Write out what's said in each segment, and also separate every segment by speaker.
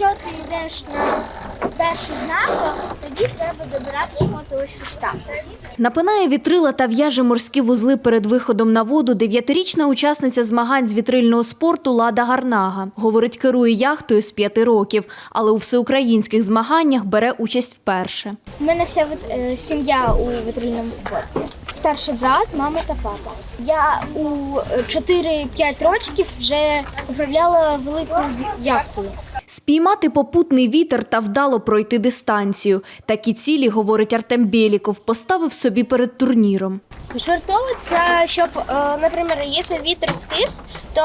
Speaker 1: якщо ти йдеш на перший знак, тоді треба добирати шмотовищу статус.
Speaker 2: Напинає вітрила та в'яже морські вузли перед виходом на воду дев'ятирічна учасниця змагань з вітрильного спорту Лада Гарнага. Говорить, керує яхтою з п'яти років, але у всеукраїнських змаганнях бере участь вперше.
Speaker 1: У мене вся е, сім'я у вітрильному спорті. Старший брат, мама та папа. Я у е, 4-5 років вже управляла великою яхтою.
Speaker 2: Спіймати попутний вітер та вдало пройти дистанцію. Такі цілі, говорить Артем Бєліков, поставив собі перед турніром.
Speaker 1: Швартовиться, щоб, е, наприклад, якщо вітер скис, то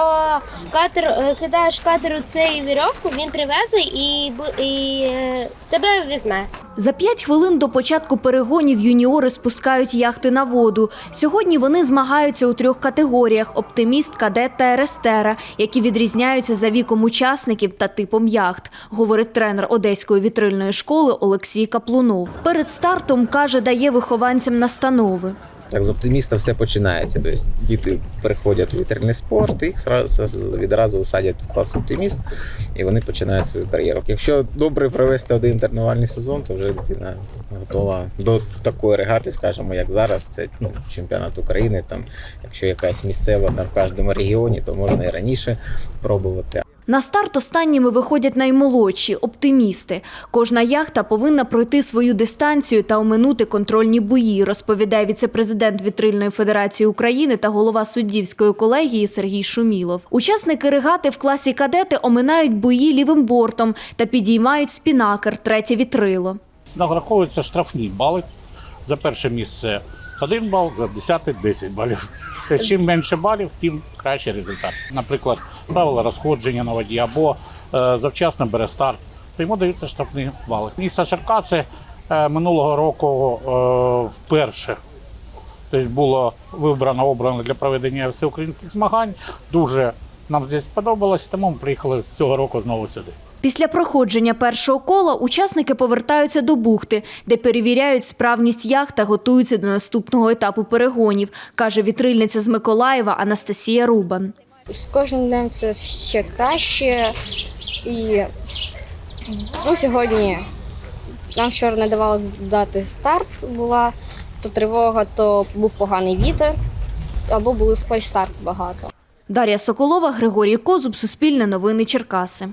Speaker 1: катер е, кидаєш катеру цей вірьовку, він привезе і, і е, тебе візьме.
Speaker 2: За п'ять хвилин до початку перегонів юніори спускають яхти на воду. Сьогодні вони змагаються у трьох категоріях: оптиміст, кадет та ерестера, які відрізняються за віком учасників та типом яхт, говорить тренер одеської вітрильної школи Олексій Каплунов. Перед стартом каже, дає вихованцям настанови.
Speaker 3: Так, з оптиміста все починається. Тобто діти переходять у вітрильний спорт, їх відразу садять в клас оптиміст, і вони починають свою кар'єру. Якщо добре провести один тренувальний сезон, то вже дитина готова до такої регати, скажімо, як зараз. Це ну, чемпіонат України. Там, якщо якась місцева там в кожному регіоні, то можна і раніше пробувати.
Speaker 2: На старт останніми виходять наймолодші оптимісти. Кожна яхта повинна пройти свою дистанцію та оминути контрольні бої, розповідає віцепрезидент Вітрильної федерації України та голова суддівської колегії Сергій Шумілов. Учасники регати в класі кадети оминають бої лівим бортом та підіймають спінакер, третє вітрило.
Speaker 4: Нараховуються штрафні бали. За перше місце 1 бал, за десяте 10 балів. Чим менше балів, тим кращий результат. Наприклад, правила розходження на воді або е, завчасно бере старт, то йому даються штрафні бали. Місто Черкаси е, минулого року е, вперше тобто було вибрано обрано для проведення всеукраїнських змагань. Дуже нам здесь сподобалось, тому ми приїхали цього року знову сюди.
Speaker 2: Після проходження першого кола учасники повертаються до бухти, де перевіряють справність яхт та готуються до наступного етапу перегонів, каже вітрильниця з Миколаєва Анастасія Рубан.
Speaker 5: з кожним днем це ще краще. І ну, сьогодні нам вчора не давали дати старт, була то тривога, то був поганий вітер, або були в фальстарт багато.
Speaker 2: Дар'я Соколова, Григорій Козуб, Суспільне новини Черкаси.